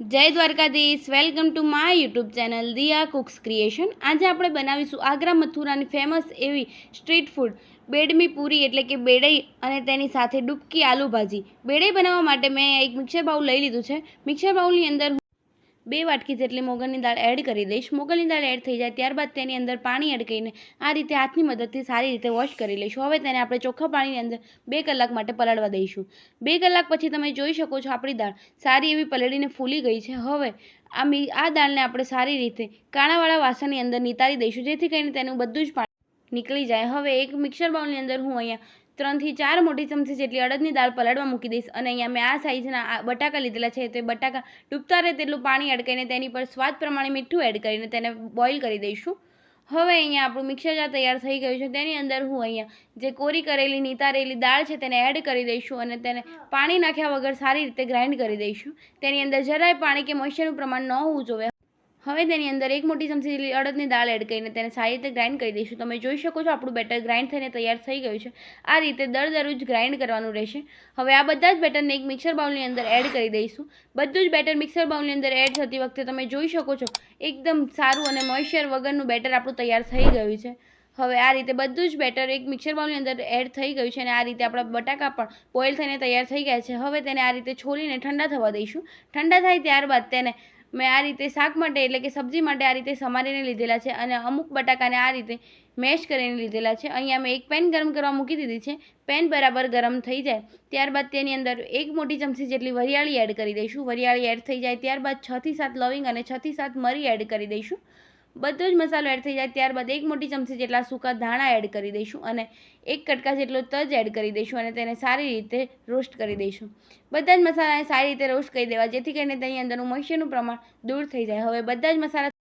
Jai Dwarkadhish. Welcome to my YouTube channel Diya cooks creation આજે આપણે બનાવીશું આગ્રા મથુરાની ફેમસ એવી સ્ટ્રીટ ફૂડ બેડમી પૂરી એટલે કે બેડઈ અને તેની સાથે ડૂબકી આલુ ભાજી બેડઈ બનાવવા માટે મેં એક મિક્સર બાઉલ લઈ લીધું છે. મિક્સર બાઉલની અંદર બે વાટકી જેટલી મોગરની દાળ એડ કરી દઈશ. મોગરની દાળ એડ થઈ જાય ત્યારબાદ તેની અંદર પાણી એડ કરીને આ રીતે હાથની મદદથી સારી રીતે વોશ કરી લઈશું. હવે તેને આપણે ચોખ્ખા પાણીની અંદર બે કલાક માટે પલાળવા દઈશું. બે કલાક પછી તમે જોઈ શકો છો આપણી દાળ સારી એવી પલળીને ફૂલી ગઈ છે. હવે આ મી, આ દાળને આપણે સારી રીતે કાણાવાળા વાસણની અંદર નિતારી દઈશું, જેથી કરીને તેનું બધું જ પાણી નીકળી જાય. હવે એક મિક્સર બાઉલની અંદર હું અહીંયા ત્રણથી ચાર મોટી ચમચી જેટલી અડદની દાળ પલાળવા મૂકી દઈશ અને અહીંયા મેં આ સાઈઝના બટાકા લીધેલા છે તે બટાકા ડૂબતા રહે તેટલું પાણી એડ કરીને તેની પર સ્વાદ પ્રમાણે મીઠું એડ કરીને તેને બોઇલ કરી દઈશું. હવે અહીંયા આપણું મિક્સર જાર તૈયાર થઈ ગયું છે. તેની અંદર હું અહીંયા જે કોરી કરેલી, નિતારેલી દાળ છે તેને એડ કરી દઈશું અને તેને પાણી નાખ્યા વગર સારી રીતે ગ્રાઇન્ડ કરી દઈશું. તેની અંદર જરાય પાણી કે મોઇશ્ચરનું પ્રમાણ ન હોવું જોઈએ. હવે તેની અંદર એક મોટી ચમચી અડદની દાળ એડ કરીને તેને સારી રીતે ગ્રાઇન્ડ કરી દઈશું. તમે જોઈ શકો છો આપણું બેટર ગ્રાઇન્ડ થઈને તૈયાર થઈ ગયું છે. આ રીતે દર દરરોજ ગ્રાઇન્ડ કરવાનું રહેશે. હવે આ બધા જ બેટરને એક મિક્સર બાઉલની અંદર એડ કરી દઈશું. બધું જ બેટર મિક્સર બાઉલની અંદર એડ થતી વખતે તમે જોઈ શકો છો, એકદમ સારું અને મોઇશ્ચર વગરનું બેટર આપણું તૈયાર થઈ ગયું છે. હવે આ રીતે બધું જ બેટર એક મિક્સર બાઉલની અંદર એડ થઈ ગયું છે અને આ રીતે આપણા બટાકા પણ બોઇલ થઈને તૈયાર થઈ ગયા છે. હવે તેને આ રીતે છોલીને ઠંડા થવા દઈશું. ઠંડા થાય ત્યારબાદ તેને મેં આ રીતે શાક માટે એટલે કે સબ્જી માટે આ રીતે સમારીને લીધેલા છે અને અમુક બટાકાને આ રીતે મેશ કરીને લીધેલા છે. અહીંયા મેં એક પેન ગરમ કરવા મૂકી દીધી છે. પેન બરાબર ગરમ થઈ જાય. ત્યારબાદ તેની અંદર એક મોટી ચમચી જેટલી વરિયાળી એડ કરી દઈશું. વરિયાળી એડ થઈ જાય ત્યારબાદ છથી સાત લવિંગ અને છથી સાત મરી એડ કરી દઈશું. બધો જ મસાલો એડ થઈ જાય. ત્યારબાદ એક મોટી ચમચી જેટલા સૂકા ધાણા એડ કરી દઈશું અને એક કટકા જેટલો તજ એડ કરી દઈશું અને તેને સારી રીતે રોસ્ટ કરી દઈશું. બધા જ મસાલાને સારી રીતે રોસ્ટ કરી દેવા, જેથી કરીને તેની અંદરનું મોઇશ્ચરનું પ્રમાણ દૂર થઈ જાય. હવે બધા જ મસાલા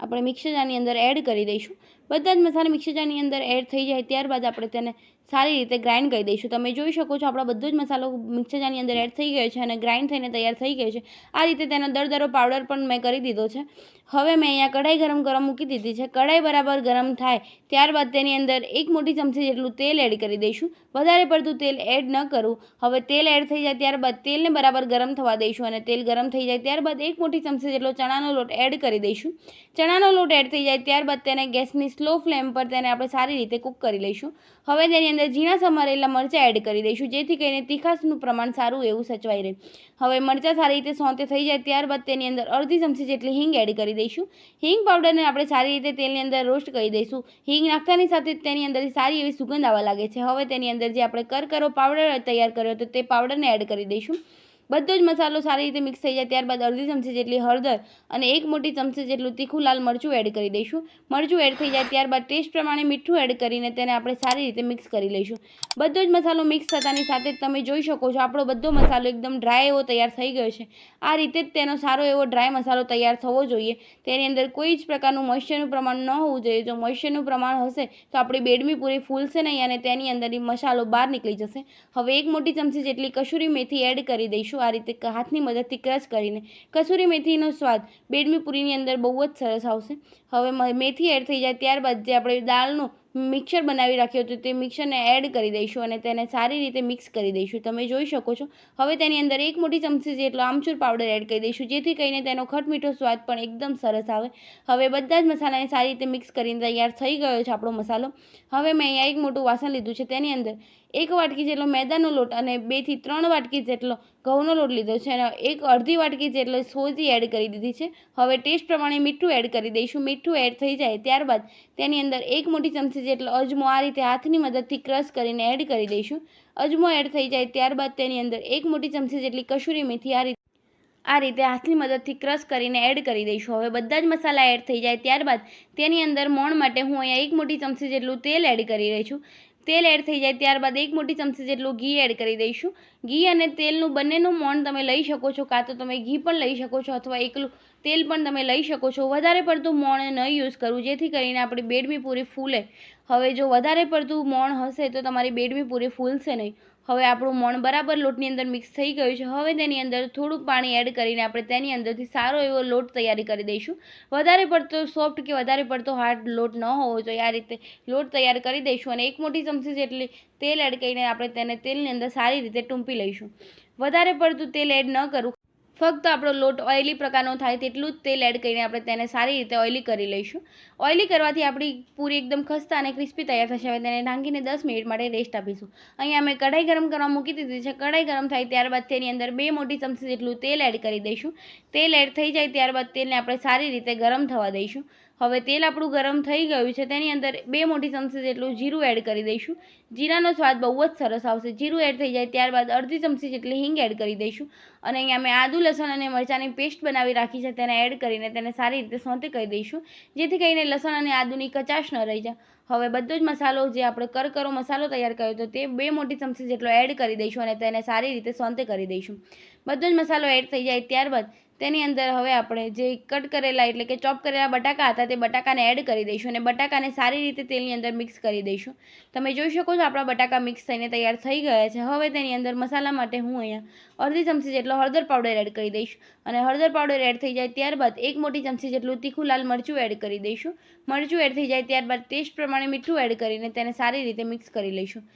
આપણે મિક્સર જારની અંદર એડ કરી દઈશું. બધા જ મસાલા મિક્સર જારની અંદર એડ થઈ જાય. ત્યારબાદ આપણે તેને સારી રીતે ગ્રાઇન્ડ કરી દઈશું. તમે જોઈ શકો છો, આપણો બધો જ મસાલો મિક્સર જારની અંદર એડ થઈ ગયો છે અને ગ્રાઇન્ડ થઈને તૈયાર થઈ ગયો છે. આ રીતે તેનો દરદરો પાવડર પણ મેં કરી દીધો છે. હવે મેં અહીંયા કઢાઈ ગરમ કરવા મૂકી દીધી છે. કઢાઈ બરાબર ગરમ થાય ત્યારબાદ તેની અંદર એક મોટી ચમચી જેટલું તેલ એડ કરી દઈશું. વધારે પડતું તેલ એડ ન કરવું હવે તેલ એડ થઈ જાય ત્યારબાદ તેલને બરાબર ગરમ થવા દઈશું અને તેલ ગરમ થઈ જાય ત્યારબાદ એક મોટી ચમચી જેટલો ચણાનો લોટ એડ કરી દઈશું. ચણાનો લોટ એડ થઈ જાય ત્યારબાદ તેને ગેસની સ્લો ફ્લેમ પર તેને આપણે સારી રીતે કૂક કરી લઈશું. હવે તેની અંદર ઝીણા સમારેલા મરચાં એડ કરી દઈશું. જેથી કરીને તીખાશનું પ્રમાણ સારું એવું સચવાઈ રહે. હવે મરચાં સારી રીતે સોંતે થઈ જાય ત્યારબાદ તેની અંદર અડધી ચમચી જેટલી હિંગ એડ કરી દઈશું. હિંગ પાવડરને આપણે સારી રીતે તેલની અંદર રોસ્ટ કરી દઈશું. હિંગ નાખતાની સાથે તેની અંદર સારી એવી સુગંધ આવવા લાગે છે. હવે તેની અંદર જે આપણે કરકરો પાવડર તૈયાર કર્યો હતો તે પાવડરને એડ કરી દઈશું. બધો જ મસાલો સારી રીતે મિક્સ થઈ જાય ત્યારબાદ અડધી ચમચી જેટલી હળદર અને એક મોટી ચમચી જેટલું તીખું લાલ મરચું એડ કરી દઈશું. મરચું એડ થઈ જાય ત્યારબાદ ટેસ્ટ પ્રમાણે મીઠું એડ કરીને તેને આપણે સારી રીતે મિક્સ કરી લઈશું. બધો જ મસાલો મિક્સ થતાની સાથે જ તમે જોઈ શકો છો આપણો બધો મસાલો એકદમ ડ્રાય એવો તૈયાર થઈ ગયો છે. આ રીતે જ તેનો સારો એવો ડ્રાય મસાલો તૈયાર થવો જોઈએ. તેની અંદર કોઈ જ પ્રકારનું મોઇશ્ચરનું પ્રમાણ ન હોવું જોઈએ. જો મોઇશ્ચરનું પ્રમાણ હશે તો આપણી બેડમી પૂરી ફૂલશે નહીં અને તેની અંદરથી મસાલો બહાર નીકળી જશે. હવે એક મોટી ચમચી જેટલી કસૂરી મેથી એડ કરી દઈશું. આ રીતે હાથની મદદથી ક્રશ કરીને. કસૂરી મેથીનો સ્વાદ બેડમી પૂરીની અંદર બહુ જ સરસ આવશે. હવે મેથી એડ થઈ જાય ત્યારબાદ જે આપણે દાળનું મિક્સર બનાવી રાખ્યું હતું તે મિક્સરને એડ કરી દઈશું અને તેને સારી રીતે મિક્સ કરી દઈશું. તમે જોઈ શકો છો. હવે તેની અંદર એક મોટી ચમચી જેટલો આમચૂર પાવડર એડ કરી દઈશું, જેથી કરીને તેનો ખટ મીઠો સ્વાદ પણ એકદમ સરસ આવે. હવે બધા જ મસાલાને સારી રીતે મિક્સ કરીને તૈયાર થઈ ગયો છે આપણો મસાલો. હવે મેં અહીંયા એક મોટું વાસણ લીધું છે. તેની અંદર એક વાટકી જેટલો મેદાનો લોટ અને બેથી ત્રણ વાટકી જેટલો ઘઉંનો લોટ લીધો છે અને એક અડધી વાટકી જેટલો સોજી એડ કરી દીધી છે. હવે ટેસ્ટ પ્રમાણે મીઠું એડ કરી દઈશું. મીઠું એડ થઈ જાય ત્યારબાદ તેની અંદર એક મોટી ચમચી જેટલો અજમો આ રીતે હાથની મદદથી ક્રશ કરીને એડ કરી દઈશું. અજમો એડ થઈ જાય ત્યારબાદ તેની અંદર એક મોટી ચમચી જેટલી કસૂરી મેથી આ રીતે આ રીતે હાથની મદદથી ક્રશ કરીને એડ કરી દઈશું. હવે બધા જ મસાલા એડ થઈ જાય ત્યારબાદ તેની અંદર મોણ માટે હું અહીંયા એક મોટી ચમચી જેટલું તેલ એડ કરી રહી છું. તેલ એડ થઈ જાય ત્યારબાદ એક મોટી ચમચી જેટલું ઘી એડ કરી દઈશું. ઘી અને તેલનું બંનેનું મોણ તમે લઈ શકો છો, કાં તો તમે ઘી પણ લઈ શકો છો અથવા એકલું તેલ પણ તમે લઈ શકો છો. વધારે પડતું મોણ ન યુઝ કરવું, જેથી કરીને આપણી બેડમી પૂરી ફૂલે. હવે જો વધારે પડતું મોણ હશે તો તમારી બેડમી પૂરી ફૂલશે નહીં. હવે આપણું મોણ બરાબર લોટની અંદર મિક્સ થઈ ગયું છે. હવે તેની અંદર થોડુંક પાણી એડ કરીને આપણે તેની અંદરથી સારો એવો લોટ તૈયારી કરી દઈશું. વધારે પડતો સોફ્ટ કે વધારે પડતો હાર્ડ લોટ ન હોવો જોઈએ. આ રીતે લોટ તૈયાર કરી દઈશું અને એક મોટી ચમચી જેટલી તેલ એડ કરીને આપણે તેને તેલની અંદર સારી રીતે ટૂંપી લઈશું. વધારે પડતું તેલ એડ ન કરવું. ફક્ત આપણો લોટ ઓઇલી પ્રકારનો થાય તેટલું જ તેલ એડ કરીને આપણે તેને સારી રીતે ઓઇલી કરી લઈશું. ઓઇલી કરવાથી આપણી પૂરી એકદમ ખસ્તા અને ક્રિસ્પી તૈયાર થશે. હવે તેને ઢાંકીને દસ મિનિટ માટે રેસ્ટ આપીશું. અહીંયા અમે કઢાઈ ગરમ કરવા મૂકી દીધી છે. કઢાઈ ગરમ થાય ત્યારબાદ તેની અંદર બે મોટી ચમચી જેટલું તેલ એડ કરી દઈશું. તેલ એડ થઈ જાય ત્યારબાદ તેલને આપણે સારી રીતે ગરમ થવા દઈશું. હવે તેલ આપણું ગરમ થઈ ગયું છે, તેની અંદર બે મોટી ચમચી જેટલું જીરું એડ કરી દઈશું. જીરાનો સ્વાદ બહુ જ સરસ આવશે. જીરું એડ થઈ જાય ત્યારબાદ અડધી ચમચી જેટલી હિંગ એડ કરી દઈશું. અને અહીંયા મેં આદુ, લસણ અને મરચાંની પેસ્ટ બનાવી રાખી છે, તેને એડ કરીને તેને સારી રીતે સોંતે કરી દઈશું. જેથી કરીને લસણ અને આદુની કચાશ ન રહી જાય. હવે બધો જ મસાલો જે આપણે કરકરો મસાલો તૈયાર કર્યો હતો, તે બે મોટી ચમચી જેટલો એડ કરી દઈશું અને તેને સારી રીતે સોંતે કરી દઈશું. બધો જ મસાલો એડ થઈ જાય ત્યારબાદ તેની અંદર હવે આપણે જે કટ કરેલા એટલે કે ચોપ કરેલા બટાકા હતા તે બટાકાને એડ કરી દઈશું અને બટાકાને સારી રીતે તેલની અંદર મિક્સ કરી દઈશું. તમે જોઈ શકો છો આપણા બટાકા મિક્સ થઈને તૈયાર થઈ ગયા છે. હવે તેની અંદર મસાલા માટે હું અહીંયા અડધી ચમચી જેટલો હળદર પાવડર એડ કરી દઈશ. અને હળદર પાવડર એડ થઈ જાય ત્યારબાદ એક મોટી ચમચી જેટલું તીખું લાલ મરચું એડ કરી દઈશું. મરચું એડ થઈ જાય ત્યારબાદ ટેસ્ટ પ્રમાણે મીઠું એડ કરીને તેને સારી રીતે મિક્સ કરી લઈશું.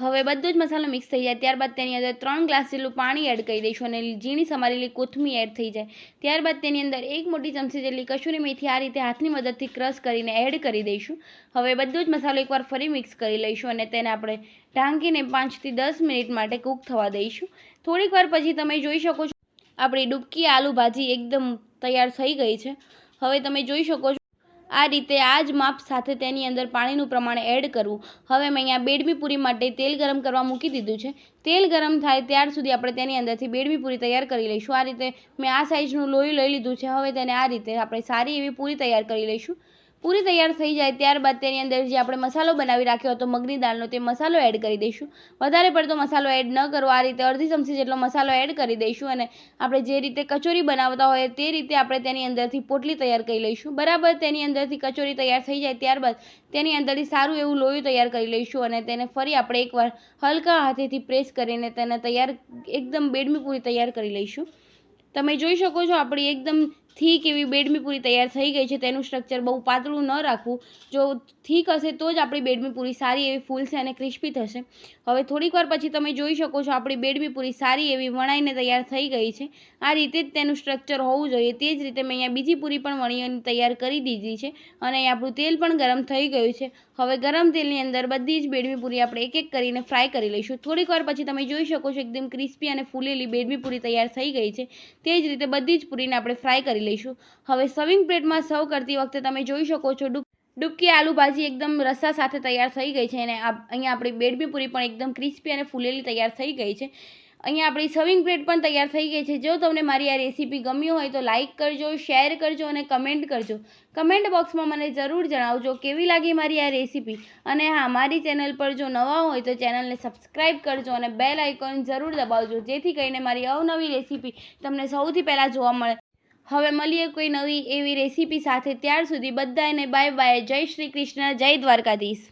હવે બધો જ મસાલો મિક્સ થઈ જાય. ત્યારબાદ તેની અંદર ત્રણ ગ્લાસ જેટલું પાણી એડ કરી દઈશું અને ઝીણી સમારેલી કોથમી એડ થઈ જાય. ત્યારબાદ તેની અંદર એક મોટી ચમચી જેટલી કસૂરી મેથી આ રીતે હાથની મદદથી ક્રશ કરીને એડ કરી દઈશું. હવે બધો જ મસાલો એકવાર ફરી મિક્સ કરી લઈશું અને તેને આપણે ઢાંકીને પાંચથી દસ મિનિટ માટે કૂક થવા દઈશું. થોડીક વાર પછી તમે જોઈ શકો છો આપણી ડૂબકી આલુ ભાજી એકદમ તૈયાર થઈ ગઈ છે. હવે તમે જોઈ શકો છો આ રીતે આ જ માપ સાથે તેની અંદર પાણીનું પ્રમાણ એડ કરવું. હવે મેં અહીંયા બેડમી પૂરી માટે તેલ ગરમ કરવા મૂકી દીધું છે. તેલ ગરમ થાય ત્યાર સુધી આપણે તેની અંદરથી બેડમી પૂરી તૈયાર કરી લઈશું. આ રીતે મેં આ સાઇઝનું લોહી લઈ લીધું છે. હવે તેને આ રીતે આપણે સારી એવી પૂરી તૈયાર કરી લઈશું. પૂરી તૈયાર થઈ જાય ત્યારબાદ તેની અંદર જે આપણે મસાલો બનાવી રાખ્યો હતો મગની દાળનો, તે મસાલો એડ કરી દઈશું. વધારે પડતો મસાલો એડ ન કરવો આ રીતે અડધી ચમચી જેટલો મસાલો એડ કરી દઈશું અને આપણે જે રીતે કચોરી બનાવતા હોય તે રીતે આપણે તેની અંદરથી પોટલી તૈયાર કરી લઈશું. બરાબર, તેની અંદરથી કચોરી તૈયાર થઈ જાય ત્યારબાદ તેની અંદરથી સારું એવું લોહી તૈયાર કરી લઈશું અને તેને ફરી આપણે એકવાર હલકા હાથેથી પ્રેસ કરીને તેને તૈયાર, એકદમ બેડમી પૂરી તૈયાર કરી લઈશું. તમે જોઈ શકો છો આપણી એકદમ થીક એવી બેડમી પૂરી તૈયાર થઈ ગઈ છે, તેનું સ્ટ્રક્ચર બહુ પાતળું ન રાખવું. જો થીક હશે તો જ આપણી બેડમી પૂરી સારી એવી ફૂલશે અને ક્રિસ્પી થશે. હવે થોડીક વાર પછી તમે જોઈ શકો છો આપણી બેડમી પૂરી સારી એવી વણાઈને તૈયાર થઈ ગઈ છે. આ રીતે જ તેનું સ્ટ્રક્ચર હોવું જોઈએ. તે જ રીતે મેં અહીંયા બીજી પૂરી પણ વણીને તૈયાર કરી દીધી છે અને આપણું તેલ પણ ગરમ થઈ ગયું છે. હવે ગરમ તેલની અંદર બધી જ બેડમી પૂરી આપણે એક એક કરીને ફ્રાય કરી લઈશું. થોડીક વાર પછી તમે જોઈ શકો છો એકદમ ક્રિસ્પી અને ફૂલેલી બેડમી પૂરી તૈયાર થઈ ગઈ છે. તે જ રીતે બધી જ પૂરીને આપણે ફ્રાય કરી લઈશું. હવે સર્વિંગ પ્લેટમાં સર્વ કરતી વખતે તમે જોઈ શકો છો ડૂબકી આલુ ભાજી એકદમ રસા સાથે તૈયાર થઈ ગઈ છે અને અહીંયા આપણી બેડમી પૂરી પણ એકદમ ક્રિસ્પી અને ફૂલેલી તૈયાર થઈ ગઈ છે. અહીંયા આપણી સર્વિંગ પ્લેટ પણ તૈયાર થઈ ગઈ છે. જો તમને મારી આ રેસીપી ગમ્યું હોય તો લાઇક કરજો શેર કરજો અને કમેન્ટ કરજો. કમેન્ટ બોક્સમાં મને જરૂર જણાવજો કેવી લાગી મારી આ રેસીપી અને હા, મારી ચેનલ પર જો નવા હોય તો ચેનલને સબસ્ક્રાઈબ કરજો અને બેલ આઇકોન જરૂર દબાવજો, જેથી કરીને મારી અવનવી રેસીપી તમને સૌથી પહેલાં જોવા મળે. હવે મળીએ કોઈ નવી એવી રેસીપી સાથે. ત્યાર સુધી બધાને બાય બાય જય શ્રી કૃષ્ણ. જય દ્વારકાધીશ.